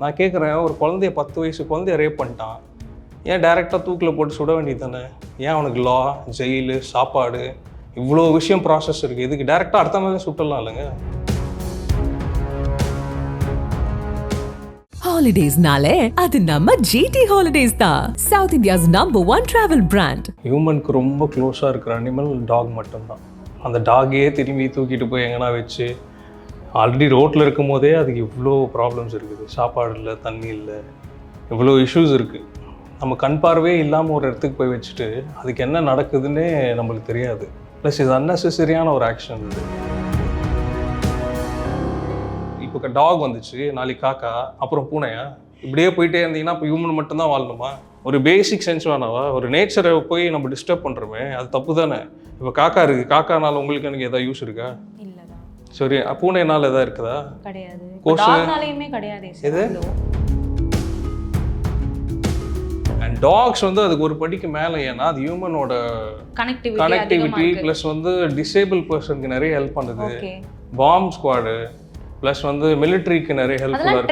நான் கேட்குறேன் ஒரு குழந்தைய பத்து வயசு குழந்தைய ரேப் பண்ணிட்டான். ஏன் டைரெக்டாக தூக்கில் போட்டு சுட வேண்டியது தானே ஏன் அவனுக்கு லா ஜெயிலு சாப்பாடு? இவ்வளோ விஷயம் ப்ராசஸ் இருக்குது இதுக்கு டைரெக்டாக அடுத்த நாளே சுட்டலாம் இல்லைங்க? ஹாலிடேஸ்னாலே அது நம்ம ஜிடி ஹாலிடேஸ் தான். South India's number one travel brand ஹியூமனுக்கு ரொம்ப க்ளோஸாக இருக்கிற அனிமல் டாக் மட்டும்தான். அந்த டாகையே திரும்பி தூக்கிட்டு போய் எங்கன்னா வச்சு ஆல்ரெடி ரோட்டில் இருக்கும் போதே அதுக்கு இவ்வளோ ப்ராப்ளம்ஸ் இருக்குது. சாப்பாடு இல்லை தண்ணி இல்லை இவ்வளோ இஷ்யூஸ் இருக்குது நம்ம கண் பார்வையே இல்லாமல் ஒரு இடத்துக்கு போய் வச்சுட்டு அதுக்கு என்ன நடக்குதுன்னே நம்மளுக்கு தெரியாது. ப்ளஸ் இது அன்னெசரியான ஒரு ஆக்ஷன் இது. இப்போ டாக் வந்துச்சு நாளைக்கு காக்கா அப்புறம் பூனையா? இப்படியே போயிட்டே இருந்தீங்கன்னா இப்போ ஹியூமன் மட்டும்தான் வாழணுமா? ஒரு பேசிக் சென்ஸ் வேணாவா? ஒரு நேச்சரை போய் நம்ம டிஸ்டர்ப் பண்ணுறோமே அது தப்பு தானே இப்போ காக்கா இருக்குது காக்கானால உங்களுக்கு எனக்கு எதாவது யூஸ் இருக்கா? சரி பூனைனால எதாவது இருக்குதா? கிடையாது? டாக்னாலையுமே கிடையாது? அண்ட் டாக்ஸ் வந்து அதுக்கு ஒரு படிக்கு மேலே ஏன்னா அது ஹியூமனோட கனெக்டிவிட்டி கனெக்டிவிட்டி ப்ளஸ் வந்து டிசேபிள் பர்சனுக்கு நிறைய ஹெல்ப் பண்ணுது. ஓகே பாம் ஸ்குவாடு ப்ளஸ் வந்து மிலிட்ரிக்கு நிறைய ஹெல்ப்ஃபுல்லாக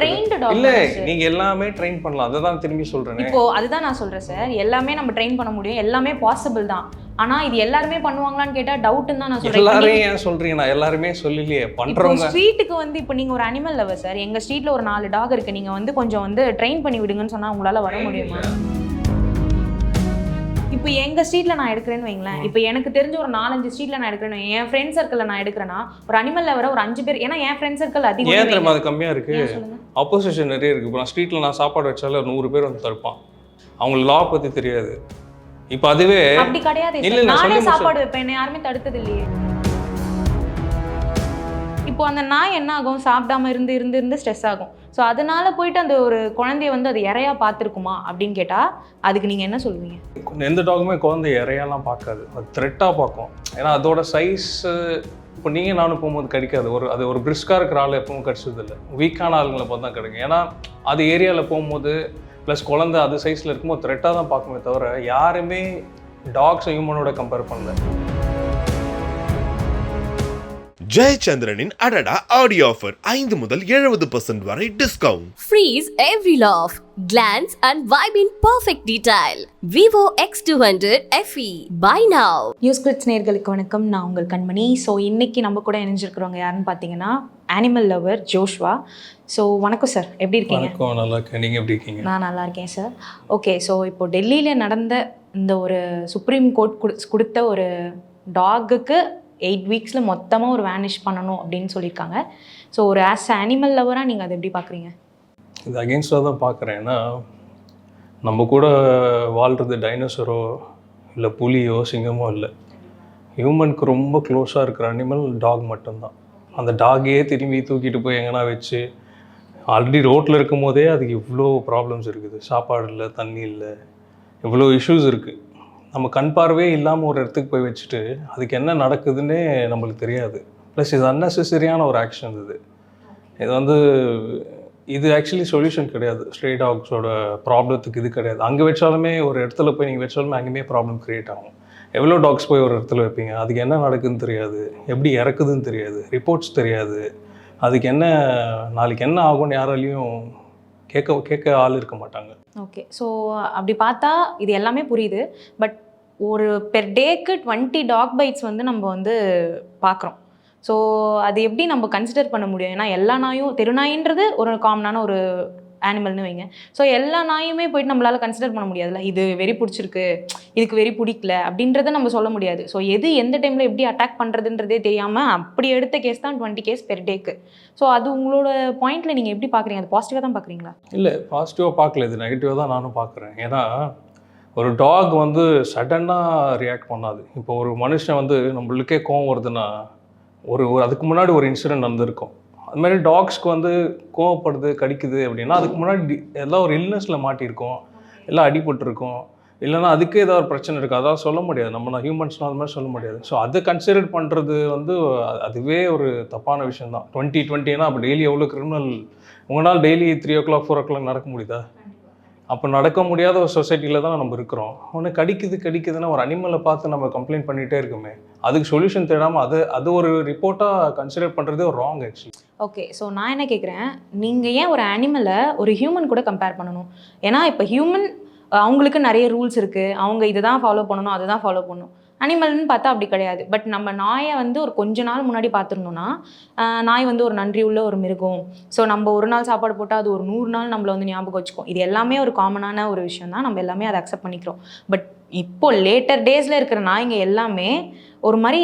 dogs இல்லை. நீங்கள் எல்லாமே ட்ரெயின் பண்ணலாம். அதை தான் திரும்பி சொல்கிறேனே இப்போ அதுதான் நான் சொல்றேன் சார். எல்லாமே நம்ம ட்ரெயின் பண்ண முடியும். எல்லாமே பாசிபிள் தான். ஆனா இது எல்லாருமே பண்ணுவாங்களான்னு கேட்டா டவுட்னு தான் நான் சொல்றேன். ஏன் சொல்றீங்க? நான் எல்லாருமே சொல்லலையே. பண்றவங்க ஸ்ட்ரீட்டுக்கு வந்து இப்போ நீங்க ஒரு அனிமல் லவர் சார் எங்க ஸ்ட்ரீட்ல ஒரு நாலு டாக் இருக்கு. நீங்க வந்து கொஞ்சம் வந்து ட்ரெயின் பண்ணி விடுங்கன்னு சொன்னா உங்களால வர முடியுமா? இப்போ எங்க ஸ்ட்ரீட்ல நான் எடுக்கிறேன்னு வைங்களேன். இப்போ எனக்கு தெரிஞ்ச ஒரு நாலஞ்சு ஸ்ட்ரீட்ல நான் எடுக்கிறேன்னு வைங்க. என் ஃப்ரெண்ட் சர்க்கிள்ல நான் எடுக்கிறேன்னா ஒரு அனிமல் லவரை ஒரு அஞ்சு பேர் ஏன்னா என் ஃப்ரெண்ட் சர்க்கிள் அதிகம் ஏன். தெரியுமா அது கம்மியா இருக்கு? அப்போசிஷன் நிறைய இருக்கு. இப்போ நான் ஸ்ட்ரீட்ல நான் சாப்பாடு வச்சாலும் நூறு பேர் வந்து தடுப்பான். அவங்களுக்கு லா பத்தி தெரியாது. இப்போ அதுவே அப்படி கிடையாது இல்ல, நானே சாப்பாடு வைப்பேன். என்னை யாருமே தடுத்தது இல்லையே. இப்போ அந்த நாய் என்ன ஆகும்? சாப்பிடாம இருந்து இருந்து இருந்து ஸ்ட்ரெஸ் ஆகும். ஸோ அதனால போயிட்டு அந்த ஒரு குழந்தைய வந்து அது இறையா பார்த்துருக்குமா? அப்படின்னு கேட்டா அதுக்கு நீங்க என்ன சொல்லுவீங்க? எந்த டாகுமே குழந்தை இறையெல்லாம் பார்க்காது. அது த்ரெட்டாக பார்க்கும். ஏன்னா அதோட சைஸ் இப்போ நீங்கள் நானும் போகும்போது கிடைக்காது. ஒரு அது ஒரு பிரிஸ்காக இருக்கிற ஆள் எப்பவும் கிடைச்சது இல்லை. வீக்கான ஆளுங்களை பார்த்து தான் கிடைக்கும். ஏன்னா அது ஏரியாவில் போகும்போது ப்ளஸ் குழந்தை அது சைஸில் இருக்கும்போது த்ரெட்டாக தான் பார்க்குமே தவிர யாருமே டாக்ஸ் ஹியூமனோட கம்பேர் பண்ணல. ஜெயச்சந்திரனின் அடடா ஆடியோ ஆஃபர் ஐந்து முதல் எழுபது பர்சன்ட் வரை discount Freeze every laugh, glance and vibe in perfect detail. Vivo X200 FE. Buy now. News grids நேர்களுக்கு வணக்கம். நான் உங்கள் கண்மணி. ஸோ இன்னைக்கு நம்ம கூட இணைஞ்சிருக்கிறவங்க யாருன்னு பார்த்தீங்கன்னா அனிமல் லவர் ஜோஷ்வா ஸோ வணக்கம் சார் எப்படி இருக்கீங்க? வணக்கம். நல்லா இருக்கேன். நீங்கள் எப்படி இருக்கீங்க? நான் நல்லா இருக்கேன் சார் ஓகே ஸோ இப்போ டெல்லியில் நடந்த இந்த ஒரு சுப்ரீம் கோர்ட் கொடுத்த ஒரு டாகுக்கு எயிட் வீக்ஸில் மொத்தமாக ஒரு வேனிஷ் பண்ணணும் அப்படின்னு சொல்லியிருக்காங்க. ஸோ ஒரு ஆஸ் அனிமல் லவராக நீங்கள் அதை எப்படி பார்க்குறீங்க? இது அகேன்ஸ்டாக தான் பார்க்குறேன். ஏன்னா நம்ம கூட வாழ்கிறது டைனோசரோ இல்லை புலியோ சிங்கமோ இல்லை. ஹியூமனுக்கு ரொம்ப க்ளோஸாக இருக்கிற அனிமல் டாக் மட்டும்தான். அந்த டாகையே திரும்பி தூக்கிட்டு போய் எங்கன்னா வச்சு ஆல்ரெடி ரோட்டில் இருக்கும் போதே அதுக்கு இவ்வளோ ப்ராப்ளம்ஸ் இருக்குது. சாப்பாடு இல்லை தண்ணி இல்லை இவ்வளோ இஷ்யூஸ் இருக்குது நம்ம கண் பார்வையே இல்லாமல் ஒரு இடத்துக்கு போய் வச்சுட்டு அதுக்கு என்ன நடக்குதுன்னே நம்மளுக்கு தெரியாது. ப்ளஸ் இது அன்னெசரியான ஒரு ஆக்ஷன் இது. இது வந்து இது ஆக்சுவலி சொல்யூஷன் கிடையாது. ஸ்ட்ரே டாக்ஸோட ப்ராப்ளத்துக்கு இது கிடையாது. அங்கே வச்சாலுமே ஒரு இடத்துல போய் நீங்கள் வச்சாலுமே அங்கேயுமே ப்ராப்ளம் க்ரியேட் ஆகும். எவ்வளோ டாக்ஸ் போய் ஒரு இடத்துல வைப்பீங்க? அதுக்கு என்ன நடக்குதுன்னு தெரியாது. எப்படி இறக்குதுன்னு தெரியாது. ரிப்போர்ட்ஸ் தெரியாது. அதுக்கு என்ன நாளைக்கு என்ன ஆகும்னு யாராலையும் கேட்க கேட்க ஆள் இருக்க மாட்டாங்க. ஓகே ஸோ அப்படி பார்த்தா இது எல்லாமே புரியுது. பட் ஒரு பெர் டேக்கு டுவெண்ட்டி டாக் பைட்ஸ் வந்து நம்ம வந்து பார்க்குறோம் ஸோ அது எப்படி நம்ம கன்சிடர் பண்ண முடியும்? ஏன்னா எல்லா நாயும் தெருநாயின்றது ஒரு காமனான ஒரு ஆனிமல்னு வைங்க. ஸோ எல்லா நாயுமே போயிட்டு நம்மளால் கன்சிடர் பண்ண முடியாதுல்ல? இது வெறி பிடிச்சிருக்கு இதுக்கு வெறி பிடிக்கல அப்படின்றத நம்ம சொல்ல முடியாது. ஸோ எது எந்த டைமில் எப்படி அட்டாக் பண்ணுறதுன்றதே தெரியாமல் அப்படி எடுத்த கேஸ் தான் டுவெண்ட்டி கேஸ் பெர் டேக்கு ஸோ அது உங்களோட பாயிண்ட்டில் நீங்கள் எப்படி பார்க்குறீங்க அது பாசிட்டிவாக தான் பார்க்குறீங்களா இல்லை பாசிட்டிவாக பார்க்கல இது நெகட்டிவாக தான் நானும் பார்க்குறேன் ஏன்னா ஒரு டாக் வந்து சடனாக ரியாக்ட் பண்ணாது. இப்போ ஒரு மனுஷன் வந்து நம்மளுக்கே கோவம் வருதுன்னா ஒரு ஒரு அதுக்கு முன்னாடி ஒரு இன்சிடென்ட் நடந்திருக்கும். அது மாதிரி டாக்ஸ்க்கு வந்து கோவப்படுது கடிக்குது அப்படின்னா அதுக்கு முன்னாடி டி- எல்லாம் ஒரு இல்னஸில் மாட்டியிருக்கோம். எல்லாம் அடிபட்டிருக்கோம். இல்லைன்னா அதுக்கே ஏதாவது ஒரு பிரச்சனை இருக்குது அதான் சொல்ல முடியாது. நம்ம ஹியூமன்ஸ்னால் அது மாதிரி சொல்ல முடியாது. ஸோ அதை கன்சிடர் பண்ணுறது வந்து அதுவே ஒரு தப்பான விஷயம் தான் டுவெண்ட்டி டுவெண்ட்டினா அப்போ டெய்லி எவ்வளோ கிரிமினல் உங்களால் daily three o'clock four o'clock நடக்க முடியுதா? அப்போ நடக்க முடியாத ஒரு சொசைட்டியில் தான் நம்ம இருக்கிறோம். ஒன்று கடிக்குது கடிக்குதுன்னா ஒரு அனிமலை பார்த்து நம்ம கம்ப்ளைண்ட் பண்ணிகிட்டே இருக்குமே. அதுக்கு சொல்யூஷன் தேடாமல் அது அது ஒரு ரிப்போர்ட்டாக கன்சிடர் பண்ணுறதே ஒரு ராங் ஆக்சுவலி ஓகே ஸோ நான் என்ன கேட்குறேன் நீங்கள் ஏன் ஒரு அனிமலை ஒரு ஹியூமன் கூட கம்பேர் பண்ணணும்? ஏன்னா இப்போ ஹியூமன் அவங்களுக்கு நிறைய ரூல்ஸ் இருக்குது அவங்க இதை தான் ஃபாலோ பண்ணணும் அதை தான் ஃபாலோ பண்ணணும். அனிமல்னு பார்த்தா அப்படி கிடையாது. பட் நம்ம நாயை வந்து ஒரு கொஞ்ச நாள் முன்னாடி பார்த்துருந்தோம்னா நாய் வந்து ஒரு நன்றி உள்ள ஒரு மிருகம். ஸோ நம்ம ஒரு நாள் சாப்பாடு போட்டால் அது ஒரு நூறு நாள் நம்மளை வந்து ஞாபகம் வச்சுக்கும். இது எல்லாமே ஒரு காமனான ஒரு விஷயம் தான். நம்ம எல்லாமே அதை அக்செப்ட் பண்ணிக்கிறோம். பட் இப்போ லேட்டர் டேஸில் இருக்கிற நாய்ங்க எல்லாமே ஒரு மாதிரி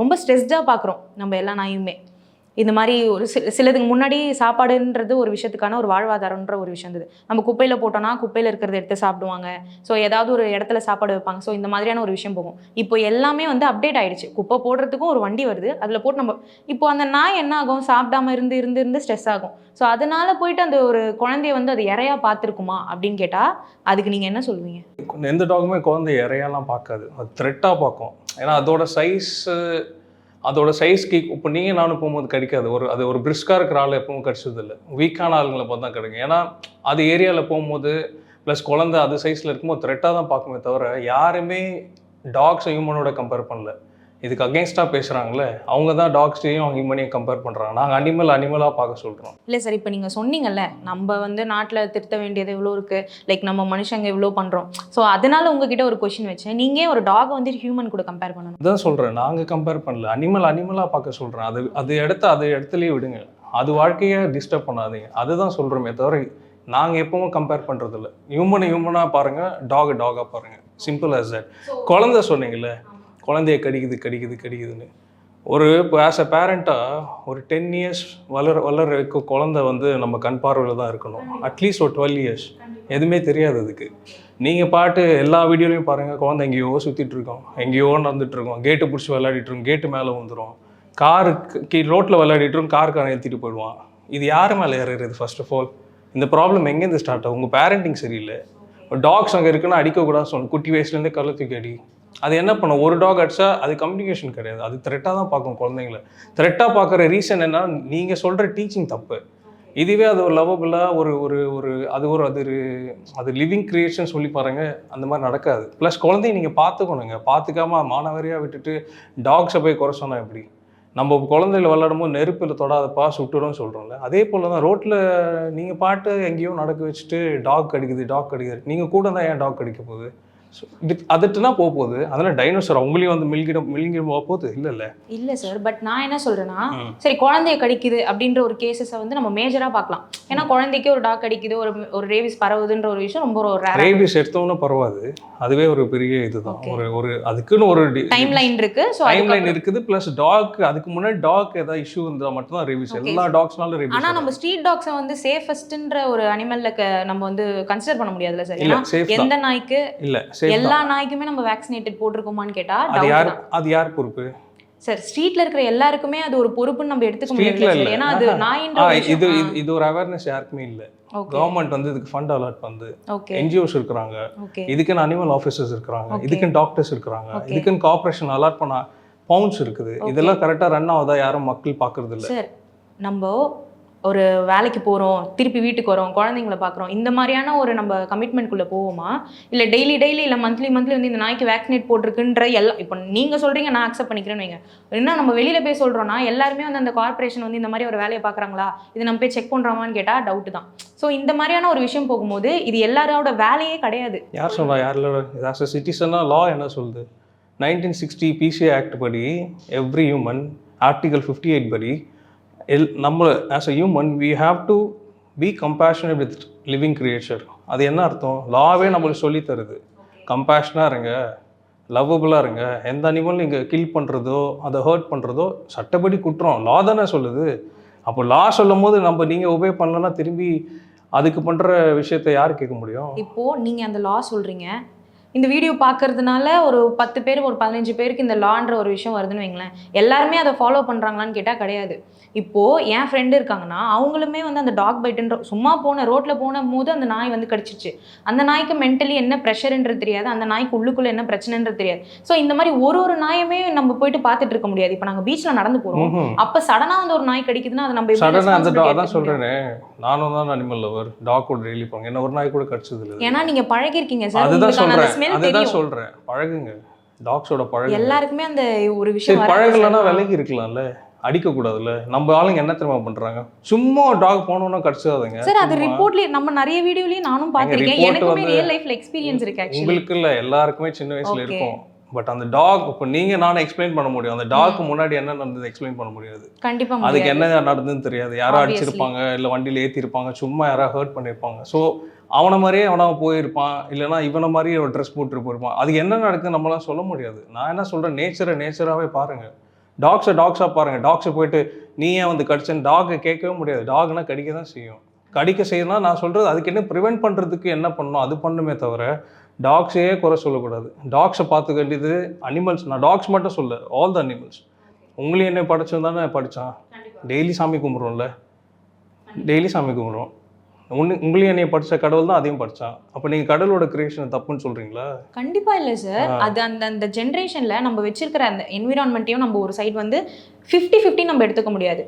ரொம்ப ஸ்ட்ரெஸ்டாக பார்க்குறோம். நம்ம எல்லா நாயுமே. இந்த மாதிரி ஒரு சில சிலதுக்கு முன்னாடி சாப்பாடுன்றது ஒரு விஷயத்துக்கான ஒரு வாழ்வாதாரம்ன்ற ஒரு விஷயம் இருந்தது. நம்ம குப்பையில் போட்டோம்னா குப்பையில் இருக்கிறத எடுத்து சாப்பிடுவாங்க. ஸோ ஏதாவது ஒரு இடத்துல சாப்பாடு வைப்பாங்க. ஸோ இந்த மாதிரியான ஒரு விஷயம் போகும். இப்போ எல்லாமே வந்து அப்டேட் ஆகிடுச்சு குப்பை போடுறதுக்கும் ஒரு வண்டி வருது. அதில் போட்டு நம்ம இப்போ அந்த நாய் என்ன ஆகும்? சாப்பிடாம இருந்து இருந்து இருந்து ஸ்ட்ரெஸ் ஆகும். ஸோ அதனால போயிட்டு அந்த ஒரு குழந்தைய வந்து அது இறையா பார்த்துருக்குமா? அப்படின்னு கேட்டால் அதுக்கு நீங்கள் என்ன சொல்லுவீங்க? எந்த டாகுமே குழந்தை இறையெல்லாம் பார்க்காது. அது த்ரெட்டாக பார்க்கும். ஏன்னா அதோட சைஸு அதோட சைஸ்க்கு இப்போ நீங்கள் நானும் போகும்போது கிடைக்காது. ஒரு அது ஒரு பிரிஸ்காக இருக்கிற ஆள் எப்பவும் கிடைச்சது இல்லை வீக்கான ஆளுங்களை பார்த்து தான் கிடைக்கும். ஏன்னா அது ஏரியாவில் போகும்போது ப்ளஸ் குழந்தை அது சைஸில் இருக்கும்போது த்ரெட்டாக தான் பார்க்குமே தவிர யாருமே டாக்ஸ் ஹியூமனோட கம்பேர் பண்ணல. இதுக்கு அகேன்ஸ்டாக பேசுகிறாங்களே அவங்க தான் டாக்ஸையும் ஹியூமனையும் கம்பேர் பண்ணுறாங்க நாங்கள் அனிமல் அனிமலாக பார்க்க சொல்கிறோம் இல்லை சார் இப்போ நீங்கள் சொன்னீங்கல்ல நம்ம வந்து நாட்டில் திருத்த வேண்டியது எவ்வளோ இருக்குது லைக் நம்ம மனுஷங்க எவ்வளோ பண்ணுறோம் ஸோ அதனால உங்ககிட்ட ஒரு கொஷின் வச்சேன். நீங்கள் ஒரு டாக் வந்து ஹியூமன் கூட கம்பேர் பண்ணணும். அதான் சொல்கிறேன் நாங்கள் கம்பேர் பண்ணல. அனிமல் அனிமலாக பார்க்க சொல்கிறேன் அது அது இடத்த அது இடத்துலயே விடுங்க. அது வாழ்க்கையை டிஸ்டர்ப் பண்ணாதீங்க. அதுதான் சொல்கிறோமே தவிர நாங்கள் எப்பவும் கம்பேர் பண்ணுறது இல்லை ஹியூமனை ஹியூமனாக பாருங்கள் டாக் டாகாக பாருங்கள் சிம்பிள் as that. குழந்தை சொன்னீங்கல்ல குழந்தைய கடிக்குது கடிக்குது கடிக்குதுன்னு. ஒரு இப்போ ஆஸ் அ பேரண்ட்டாக ஒரு டென் இயர்ஸ் வளர வளர வைக்க குழந்தை வந்து நம்ம கண் பார்வையில் தான் இருக்கணும். அட்லீஸ்ட் ஒரு டுவெல் இயர்ஸ் எதுவுமே தெரியாது அதுக்கு. நீங்கள் பாட்டு எல்லா வீடியோலையும் பாருங்கள் குழந்தை எங்கேயோ சுற்றிட்டு இருக்கோம். எங்கேயோ நடந்துட்டு இருக்கோம். கேட்டு பிடிச்சி விளையாடிட்டு இருக்கோம். கேட்டு மேலே வந்துடும் காருக்கு ரோட்டில் விளையாடிட்டு இருக்கோம். காருக்காரன் ஏற்றிட்டு போயிடுவான். இது யார் மேலே ஏறுறது ஃபர்ஸ்ட் ஆஃப் ஆல் இந்த ப்ராப்ளம் எங்கேருந்து ஸ்டார்ட் ஆகும் உங்கள் பேரண்டிங் சரியில்லை. டாக்ஸ் அங்கே இருக்குன்னா அடிக்கக்கூடாது சொல்லணும். குட்டி வயசுலேருந்தே கள்ள தூக்கி அடி அது என்ன பண்ணும்? ஒரு டாக் அடிச்சா அது கம்யூனிகேஷன் கிடையாது. அது த்ரெட்டாக தான் பார்க்கும் குழந்தைங்கள. த்ரெட்டாக பார்க்குற ரீசன் என்ன நீங்கள் சொல்கிற டீச்சிங் தப்பு. இதுவே அது ஒரு லவபிளாக ஒரு ஒரு ஒரு அது ஒரு அது ஒரு அது லிவிங் கிரியேஷன் சொல்லி பாருங்க அந்த மாதிரி நடக்காது. ப்ளஸ் குழந்தைய நீங்கள் பார்த்துக்கணுங்க. பார்த்துக்காம மாணவரியாக விட்டுட்டு டாக்ஸை போய் குறை சொன்னால் எப்படி? நம்ம குழந்தைகள் விளையாடும் போது நெருப்பில் தொடாதப்பா சுட்டுறோம்னு சொல்கிறோம்ல அதே போல் தான் ரோட்டில் நீங்கள் பாட்டு எங்கேயோ நடக்க வச்சுட்டு டாக் கடிக்குது டாக் கடிக்குது நீங்கள் கூட தான் ஏன் டாக் கடிக்க போகுது? ஸோ இது அதட்டுனா போக போகுது அதனால் டைனோசர் அவங்களையும் வந்து மில்கிட மில்கிட போக போகுது இல்லை இல்லை. இல்லை சார் பட் நான் என்ன சொல்கிறேன்னா ம். சரி குழந்தைய கடிக்குது அப்படின்ற ஒரு கேசஸை வந்து நம்ம மேஜராக பார்க்கலாம். ஏன்னா குழந்தைக்கு ஒரு டாக் கடிக்குது ஒரு ஒரு ரேவிஸ் பரவுதுன்ற ஒரு விஷயம் ரொம்ப ஒரு ரேபிஸ் எடுத்தோன்னே பரவாது. அதுவே ஒரு பெரிய இதுதான். ஒரு ஒரு அதுக்குன்னு ஒரு டைம் லைன் இருக்கு. ஸோ டைம் லைன் இருக்குது. ப்ளஸ் டாக் அதுக்கு முன்னாடி டாக் ஏதாவது இஷ்யூ இருந்தால் மட்டும்தான் ரேபிஸ். எல்லா டாக்ஸ்னாலும் ஆனா ரேபிஸ் நம்ம ஸ்ட்ரீட் டாக்ஸை வந்து சேஃபஸ்ட்ன்ற ஒரு அனிமல்ல நம்ம வந்து கன்சிடர் பண்ண முடியாதுல்ல சார் எந்த நாய்க்கு இல்ல எல்லா நாய்க்குமே நம்ம வேக்சினேட்டட் போட்டிருக்கோமான்னு கேட்டா அது யார் அது யார் பொறுப்பு? சார் ஸ்ட்ரீட்ல இருக்கிற எல்லாருக்குமே அது ஒரு பொறுப்புன்னு நம்ம எடுத்துக்க முடியல ஏன்னா அது. நாயின்ற இது. இது- ஒரு அவேர்னஸ் யாருக்குமே இல்ல. கவர்மெண்ட் வந்து இதுக்கு ஃபண்ட் அலாட் பண்ணுது. என்ஜிஓஸ் இருக்கிறாங்க. இதுக்குன்னு அனிமல் ஆஃபீஸர்ஸ் இருக்கிறாங்க. இதுக்குன்னு டாக்டர்ஸ் இருக்கிறாங்க. இதுக்குன்னு கார்பரேஷன் அலாட் பண்ண பவுண்ட்ஸ் இருக்குது. இதெல்லாம் கரெக்டா ரன் ஆகுதா யாரும் மக்கள் பாக்குறது இல்ல. சார் நம்ம ஒரு வேலைக்கு போகிறோம் திருப்பி வீட்டுக்கு வரோம் குழந்தைங்கள பார்க்குறோம் இந்த மாதிரியான ஒரு நம்ம கமிட்மெண்ட்குள்ளே போவோமா? இல்லை டெய்லி டெய்லி இல்லை மந்த்லி மந்த்லி வந்து இந்த நாய்க்கு வேக்சினேட் போட்டிருக்குன்ற எல்லாம் இப்போ நீங்கள் சொல்கிறீங்க நான் அக்செப்ட் பண்ணிக்கிறேன்னு வைங்க. என்ன நம்ம வெளியில் போய் சொல்கிறோன்னா எல்லாருமே வந்து அந்த கார்ப்பரேஷன் வந்து இந்த மாதிரி ஒரு வேலையை பார்க்குறாங்களா? இது நம்ம போய் செக் பண்ணுறோமான்னு கேட்டால் டவுட்டு தான். ஸோ இந்த மாதிரியான ஒரு விஷயம் போகும்போது இது எல்லாரோட வேலையே கிடையாது. யார் சொல்றா? யார் ஆஸ் அ சிட்டிசனாக லா என்ன சொல்லுது? நைன்டீன் சிக்ஸ்டி பிசிஏ ஆக்ட் படி every human article fifty eight படி எல் நம்ம as a human we have to be compassionate with living creature அது என்ன அர்த்தம்? லாவே நம்மளுக்கு சொல்லி தருது கம்பேஷனாக இருங்க. லவ்வபுளாக இருங்க. எந்த அனிமலும் இங்கே கில் பண்ணுறதோ அதை ஹர்ட் பண்ணுறதோ சட்டப்படி குற்றம். லா தானே சொல்லுது. அப்போ லா சொல்லும் போது நம்ம நீங்கள் ஒபே பண்ணலன்னா திரும்பி அதுக்கு பண்ணுற விஷயத்தை யார் கேட்க முடியும்? இப்போது நீங்கள் அந்த லா சொல்கிறீங்க இந்த வீடியோ பார்க்கறதுனால ஒரு பத்து பேர் ஒரு பதினஞ்சு பேருக்கு இந்த லான்ற ஒரு விஷயம் வருதுன்னு வைங்களேன். எல்லாருமே அதை ஃபாலோ பண்ணுறாங்களான்னு கேட்டால் கிடையாது. இப்போது என் ஃப்ரெண்டு இருக்காங்கன்னா அவங்களுமே வந்து அந்த டாக் பைட்டுன்ற சும்மா போன ரோட்டில் போன போது அந்த நாய் வந்து கடிச்சிச்சு. அந்த நாய்க்கு மென்டலி என்ன ப்ரெஷர்ன்றது தெரியாது. அந்த நாய்க்கு உள்ளுக்குள்ளே என்ன பிரச்சனைன்றது தெரியாது. ஸோ இந்த மாதிரி ஒரு ஒரு நாயுமே நம்ம போயிட்டு பார்த்துட்டு இருக்க முடியாது. இப்போ நாங்கள் பீச்சில் நடந்து போகிறோம். அப்போ சடனாக வந்து ஒரு நாய் கடிக்குதுன்னா அதை நம்ம சடனாக அந்த அதான்? சொல்கிறேனே நானும் தான் அனிமல் லவர் டாக் கூட டெய்லி போங்க என்ன ஒரு நாய் கூட கடிச்சது இல்லை. ஏன்னா நீங்க பழகிருக்கீங்க சார் அதுதான் சொல்கிறேன் ஸ்மெல் தெரியும். சொல்கிறேன் பழகுங்க. டாக்ஸோட பழகுங்க. எல்லாருக்குமே அந்த ஒரு விஷயம் பழகலன்னா. விலகி இருக்கலாம்ல. அடிக்கக்கூடாதுல்ல. நம்ம ஆளுங்க என்ன தெரியுமா பண்றாங்க? சும்மா டாக் போனோன்னா கடிச்சிடாதுங்க சார் அது சும்மா. ரிப்போர்ட்லயே நம்ம நிறைய வீடியோலயும் நானும் பார்த்திருக்கேன். எனக்குமே ரியல் லைஃப்ல எக்ஸ்பீரியன்ஸ் இருக்கு ஆக்சுவலி உங்களுக்கு இல்ல எல்லாருக்குமே சின்ன வயசுல. இருக்கும். பட் அந்த டாக் இப்போ நீங்க நானும் எக்ஸ்பிளைன் பண்ண முடியும். அந்த டாக்கு முன்னாடி என்ன நடந்தது எக்ஸ்பிளைன் பண்ண முடியாது. கண்டிப்பா அதுக்கு. என்ன நடந்ததுன்னு தெரியாது. யாரோ. அடிச்சிருப்பாங்க இல்ல வண்டியில ஏத்திருப்பாங்க சும்மா யாரோ ஹர்ட் பண்ணிருப்பாங்க. ஸோ அவனை மாதிரியே அவனா போயிருப்பான் இல்லைன்னா இவனை மாதிரி ஒரு ட்ரெஸ் போட்டு போயிருப்பான். அதுக்கு என்ன நடக்குது நம்மளாம் சொல்ல முடியாது. நான் என்ன சொல்றேன்? நேச்சரை நேச்சராகவே பாருங்க. டாக்ஸை டாக்ஸாக பாருங்க. டாக்ஸை போயிட்டு நீ ஏன் வந்து கடிச்சேன்னு? டாகை கேட்கவே முடியாது. டாக்னா கடிக்க தான் செய்யும். கடிக்க செய்யணும்னா நான் சொல்றது அதுக்கு என்ன ப்ரிவென்ட் பண்றதுக்கு என்ன பண்ணணும்? அது பண்ணுமே தவிர டாக்ஸையே குறை சொல்லக்கூடாது. டாக்ஸை பார்த்துக்க வேண்டியது அனிமல்ஸ் நான் டாக்ஸ் மட்டும் சொல்ல ஆல் த அனிமல்ஸ் உங்களையும் என்ன படிச்சோம் தானே படித்தான் டெய்லி சாமி கும்பிட்றோம்ல. டெய்லி சாமி கும்பிட்றோம். உன்னு உங்களையும் என்னைய படித்த கடவுள் தான் அதையும் படித்தான் அப்போ நீங்கள் கடவுளோட கிரியேஷன் தப்புன்னு சொல்கிறீங்களா கண்டிப்பா இல்ல சார். அது அந்த அந்த ஜென்ரேஷன்ல நம்ம வச்சிருக்கிற அந்த என்விரான்மெண்ட்டையும் நம்ம ஒரு சைடு வந்து ஃபிஃப்டி ஃபிஃப்டி நம்ம எடுத்துக்க முடியாது.